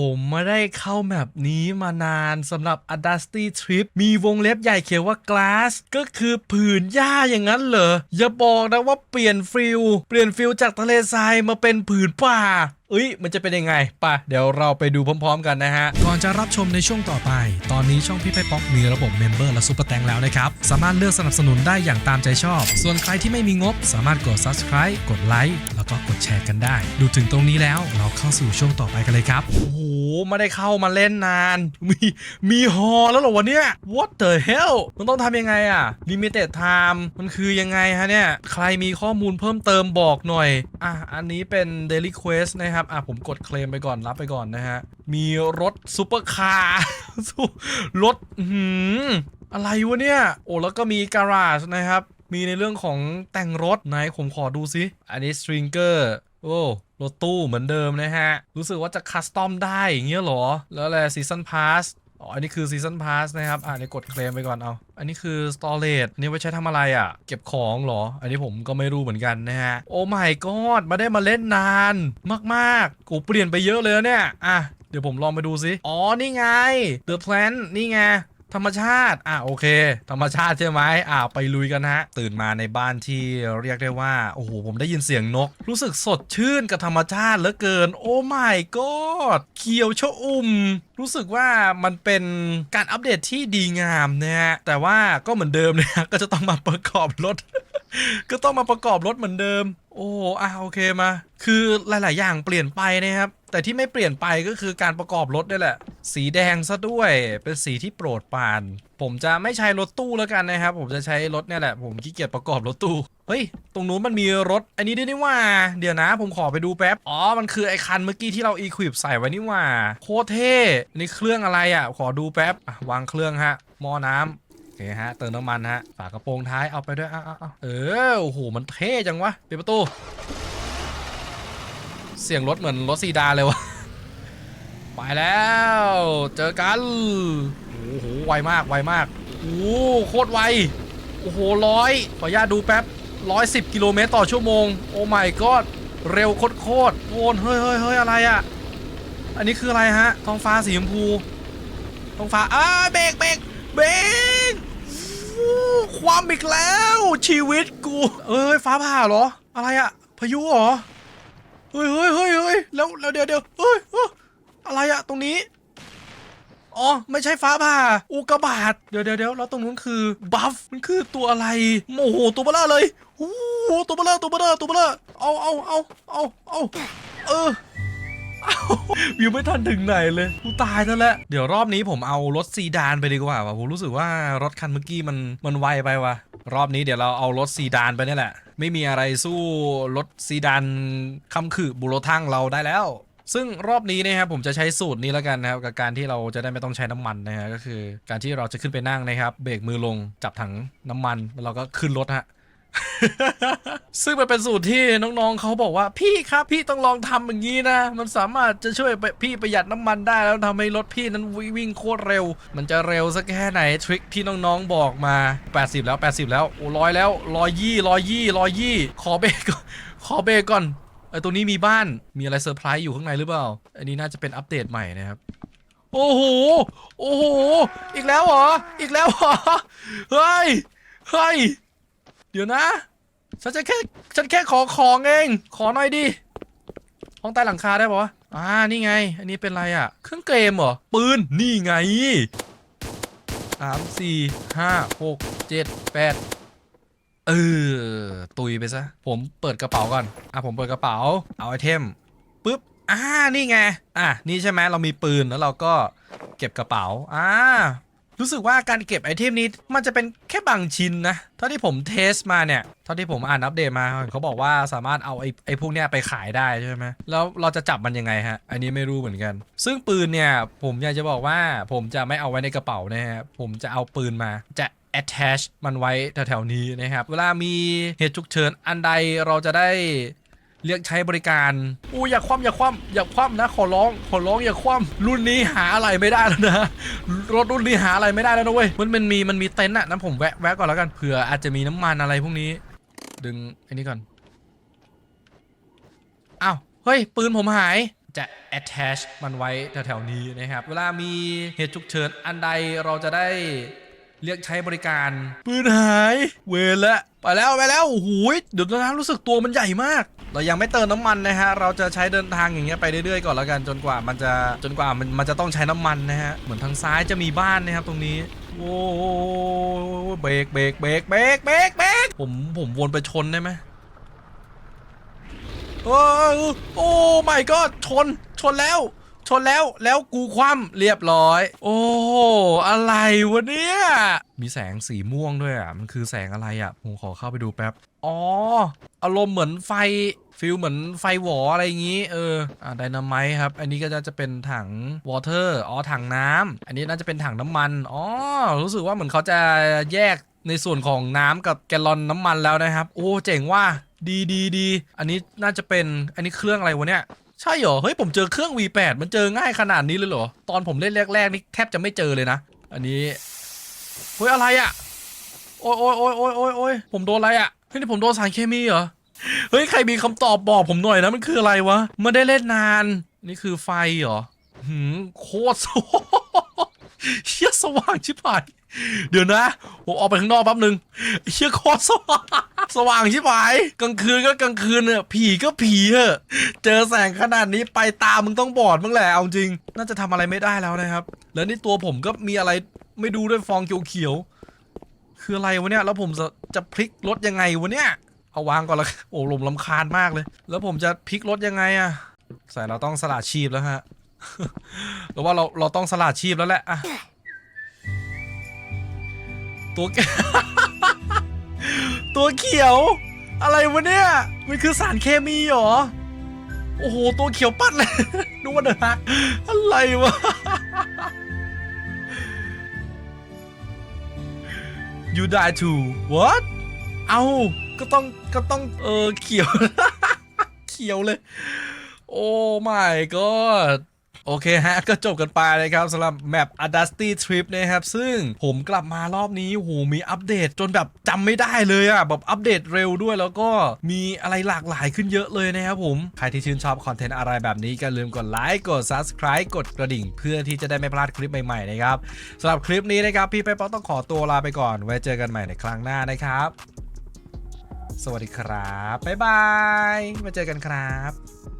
ผมไม่ได้เข้าแมปนี้มานานสำหรับ a d a s t y Trip มีวงเล็บใหญ่เขียนว่า Glass ก็คือผืนหญ้าอย่างนั้นเหรอ อย่าบอกนะว่าเปลี่ยนฟิลเปลี่ยนฟิลจากทะเลทรายมาเป็นผืนป่าเอ้ย มันจะเป็นยังไงป่ะ เดี๋ยวเราไปดูพร้อม ๆ กันนะฮะ ก่อนจะรับชมในช่วงต่อไป ตอนนี้ช่องพี่ไพ่ป๊อกมีระบบเมมเบอร์และซุปเปอร์แตงแล้วนะครับ สามารถเลือกสนับสนุนได้อย่างตามใจชอบ ส่วนใครที่ไม่มีงบ สามารถกด subscribe กดไลค์แล้วก็กดแชร์กันได้ ดูถึงตรงนี้แล้วเราเข้าสู่ช่วงต่อไปกันเลยครับโอ้โห ไม่ได้เข้ามาเล่นนาน มีมีฮอแล้วเหรอวะเนี่ย What the hell มันต้องทำยังไงอะ Limited time มันคือยังไงฮะเนี่ย ใครมีข้อมูลเพิ่มเติมบอกหน่อย อะ อันนี้เป็น Daily Quest นะครับ อะ ผมกดเคลมไปก่อนรับไปก่อนนะฮะ มีรถซูเปอร์คาร์ รถอื้อหืออะไรวะเนี่ย โอ้แล้วก็มีการาจนะครับ มีในเรื่องของแต่งรถไหนผมขอดูซิ อันนี้สตริงเกอร์ โอ้ รถตู้เหมือนเดิมนะฮะ รู้สึกว่าจะคัสตอมได้อย่างเงี้ยหรอ แล้วอะไรซีซันพาสอ๋อ อันนี้คือซีซันพาสนะครับ อ่านี่กดเคลมไปก่อนเอา อันนี้คือสตอเรจนี่ไว้ใช้ทำอะไรอะ่ะ เก็บของหรอ อันนี้ผมก็ไม่รู้เหมือนกันนะฮะ โอ้ my god มาได้มาเล่นนานมากๆกูเปลี่ยนไปเยอะเลยเนี่ย อะ เดี๋ยวผมลองไปดูซิ อ๋อ นี่ไง The Plan นี่ไง ธรรมชาติ อะโอเค ธรรมชาติใช่ไหมอะไปลุยกันฮะ ตื่นมาในบ้านที่เรียกได้ว่า โอ้โห ผมได้ยินเสียงนก รู้สึกสดชื่นกับธรรมชาติเหลือเกิน โอ้ my god เขียวชอุ่ม รู้สึกว่ามันเป็นการอัปเดตที่ดีงามนะฮะ แต่ว่าก็เหมือนเดิมนะก็จะต้องมาประกอบรถ ก็ต้องมาประกอบรถเหมือนเดิม โอ้อะโอเคมา คือหลาย ๆ อย่างเปลี่ยนไปนะครับ แต่ที่ไม่เปลี่ยนไปก็คือการประกอบรถนี่แหละ สีแดงซะด้วยเป็นสีที่โปรดปาน ผมจะไม่ใช้รถตู้แล้วกันนะครับ ผมจะใช้รถเนี่ยแหละ ผมขี้เกียจประกอบรถตู้เฮ้ย ตรงนู้นมันมีรถ อันนี้ด้วยนี่ว่า เดี๋ยวนะ ผมขอไปดูแป๊บ อ๋อ มันคือไอ้คันเมื่อกี้ที่เราอีควิปใส่ไว้นี่ว่า โคตรเท่นี่เครื่องอะไรอะ ขอดูแป๊บวางเครื่องฮะหม้อน้ำโอเคฮะ เติมน้ำมันฮะ ฝากระโปรงท้ายเอาไปด้วยเอาเอาเอาเออ โอ้โห มันเท่จังวะ ปิดประตู เสียงรถเหมือนรถซีดาเลยวะไปแล้ว เจอกันโอ้โหไวมากไวมากโอ้โคตรไวโอ้โหร้อยขออนุญาตดูแป๊บร้อยสิบกิโลเมตรต่อชั่วโมง โอ้ my god เร็วโคตรๆโอนเฮ้ยเฮ้ยเฮ้ยอะไรอะอันนี้คืออะไรฮะท้องฟ้าสีชมพูท้องฟ้าอ้าเบรกเบรกเบรกความอีกแล้ว ชีวิตกู เอ้ยฟ้าผ่าเหรอ อะไรอะพายุเหรอ เฮ้ยเฮ้ยเฮ้ยเฮ้ยแล้วแล้วเดี๋ยวเดี๋ยวเฮ้ยอะไรอะตรงนี้ อ๋อ ไม่ใช่ฟ้าผ่า อุกบาตเดี๋ยวเดี๋ยวเดี๋ยวแล้วตรงนู้นคือบัฟ มันคือตัวอะไร โอ้โห ตัวเบลอเลยโอ้โหตัวเบลอตัวเบลอตัวเบลอเอาเอาเอาเอาเอาเออวิวไม่ทันถึงไหนเลย กูตายแล้วแหละเดี๋ยวรอบนี้ผมเอารถซีดานไปดีกว่าว่ะผมรู้สึกว่ารถคันเมื่อกี้มันมันไวไปว่ะ รอบนี้เดี๋ยวเราเอารถซีดานไปนี่แหละ ไม่มีอะไรสู้รถซีดานคำขืบุโรทั้งเราได้แล้ว ซึ่งรอบนี้นะครับผมจะใช้สูตรนี้แล้วกันนะครับกับการที่เราจะได้ไม่ต้องใช้น้ำมันนะฮะก็คือ การที่เราจะขึ้นไปนั่งนะครับ เบรกมือลงจับถังน้ำมันแล้วเราก็ขึ้นรถฮะ ซึ่งมันเป็นสูตรที่น้องๆเขาบอกว่าพี่ครับพี่ต้องลองทำอย่างนี้นะ มันสามารถจะช่วยไปพี่ประหยัดน้ำมันได้แล้วทำให้รถพี่นั้นวิวิ่งโคตรเร็ว มันจะเร็วสักแค่ไหนทริคที่น้องๆบอกมา 80 แล้ว 80 แล้วโอ้ร้อยแล้วร้อยยี่ร้อยยี่ร้อยยี่ขอเบรกก่อนขอเบรกก่อนไอตัวนี้มีบ้านมีอะไรเซอร์ไพรส์อยู่ข้างในหรือเปล่า อันนี้น่าจะเป็นอัปเดตใหม่นะครับโอ้โหโอ้โหอีกแล้วเหรออีกแล้วเหรอเฮ้ยเฮ้ย เดี๋ยวนะ ฉันจะแค่ฉันแค่ขอของเอง ขอหน่อยดิห้องใต้หลังคาได้ปะอ่านี่ไง อันนี้เป็นอะไรอะ่ะ เครื่องเกมเหรอ ปืน นี่ไงสามสี่ห้าหกเจ็ดแปดเออ ตุยไปซะ ผมเปิดกระเป๋าก่อน อะ ผมเปิดกระเป๋า เอาไอเทมปุ๊บ อ่า นี่ไง อะ นี่ใช่ไหมเรามีปืนแล้วเราก็เก็บกระเป๋า อ่า รู้สึกว่าการเก็บไอเทมนี้มันจะเป็นแค่บางชิ้นนะเท่าที่ผมเทสมาเนี่ยเท่าที่ผมอ่านอัปเดตมาเขาบอกว่าสามารถเอาไอไอพวกเนี้ยไปขายได้ใช่ไหมแล้วเราจะจับมันยังไงฮะ อันนี้ไม่รู้เหมือนกัน ซึ่งปืนเนี่ยผมอยากจะบอกว่าผมจะไม่เอาไว้ในกระเป๋านะฮะผมจะเอาปืนมาจะ attach มันไว้แถวๆนี้นะครับ เวลามีเหตุฉุกเฉินอันใดเราจะได้ เรียกใช้บริการอู้อย่าคว่ำอย่าคว่ำอย่าคว่ำนะ ขอร้องขอร้องอย่าคว่ำรุ่นนี้หาอะไรไม่ได้แล้วนะรถรุ่นนี้หาอะไรไม่ได้แล้วนะเว้ยมันมันมีมันมีเต็นท์อะนั้นผมแวะแวะก่อนแล้วกันเผื่ออาจจะมีน้ำมันอะไรพวกนี้ ดึงไอ้นี่ก่อนอ้าวเฮ้ย ปืนผมหายจะ attach มันไว้แถวๆนี้นะครับ เวลามีเหตุฉุกเฉินอันใดเราจะได้เรียกใช้บริการ ปืนหาย เวรละไปแล้วไปแล้วโอ้โหยเดี๋ยวนะรู้สึกตัวมันใหญ่มาก เรายังไม่เติมน้ำมันนะฮะ เราจะใช้เดินทางอย่างเงี้ยไปเรื่อยๆก่อนแล้วกันจนกว่ามันจะจนกว่ามันมันจะต้องใช้น้ำมันนะฮะ เหมือนทางซ้ายจะมีบ้านนะครับตรงนี้โอ้เบรกเบรกเบรกเบรกเบรกเบรกผมผมวนไปชนได้ไหมโอ้โอ้ไม่ก็ชนชนแล้ว ชนแล้วแล้วกูคว่ำเรียบร้อย โอ้อะไรวะเนี่ยมีแสงสีม่วงด้วยอะมันคือแสงอะไรอะผมขอเข้าไปดูแป๊บอ๋ออารมณ์เหมือนไฟฟิลเหมือนไฟหวออะไรอย่างงี้ เอออ่าไดนาไมต์ครับ อันนี้ก็จะจะเป็นถังวอเตอร์อ๋อถังน้ำอันนี้น่าจะเป็นถังน้ำมันอ๋อรู้สึกว่าเหมือนเขาจะแยกในส่วนของน้ำกับแกลลอนน้ำมันแล้วนะครับ โอ้เจ๋งว่าดีดีดี อันนี้น่าจะเป็น อันนี้เครื่องอะไรวะเนี่ย ใช่เหรอ เฮ้ยผมเจอเครื่อง V8 มันเจอง่ายขนาดนี้เลยเหรอ ตอนผมเล่นแรกๆนี่แทบจะไม่เจอเลยนะ อันนี้ เฮ้ยอะไรอะโอ้ยโอ้ยโอ้ยโอ้ยโอ้ยโอ้ยผมโดนอะไรอะเฮ้ยนี่ผมโดนสารเคมีเหรอ เฮ้ยใครมีคำตอบบอกผมหน่อยนะมันคืออะไรวะไม่ได้เล่นนาน นี่คือไฟเหรอหืมโคตรสว่างเชี่ยสว่างชิบหาย เดี๋ยวนะ ผมออกไปข้างนอกแป๊บนึงเชี่ยโคตรสว่าง สว่างชิบหายกลางคืนก็กลางคืนเนอะผีก็ผีเถอะเจอแสงขนาดนี้ไปตามึงต้องบอดมึงแหละเอาจริง น่าจะทำอะไรไม่ได้แล้วนะครับ แล้วนี่ตัวผมก็มีอะไรไม่ดูด้วยฟองเขียวๆคืออะไรวะเนี่ยแล้วผมจะจะพลิกรถยังไงวะเนี่ยเอาวางก่อนละโอ้ลมลำคาญมากเลย แล้วผมจะพลิกรถยังไงอะใส่เราต้องสละชีพแล้วฮะหรือว่าเราเราต้องสละชีพแล้วแหละอะตัวแก ตัวเขียว อะไรวะเนี่ย มันคือสารเคมีเหรอ โอ้โห ตัวเขียวปัดเลยดูว่าเดือดอะไรวะ you die too what เอาก็ต้องก็ต้องเออเขียว เขียวเลย โอ้ my god โอเคฮะ ก็จบกันไปเลยครับสำหรับแมป a d a s t y Trip นะครับ ซึ่งผมกลับมารอบนี้โหมีอัปเดตจนแบบจำไม่ได้เลยอะแบบอัปเดตเร็วด้วยแล้วก็มีอะไรหลากหลายขึ้นเยอะเลยนะครับผม ใครที่ชื่นชอบคอนเทนต์อะไรแบบนี้ก็ลืมกดไลค์กด Subscribe กดกระดิ่ง เพื่อที่จะได้ไม่พลาดคลิปใหม่ๆนะครับสำหรับคลิปนี้นะครับพี่เป๊ปต้องขอตัวลาไปก่อน ไว้เจอกันใหม่ในครั้งหน้านะครับ สวัสดีครับบ๊ายบายมาเจอกันครับ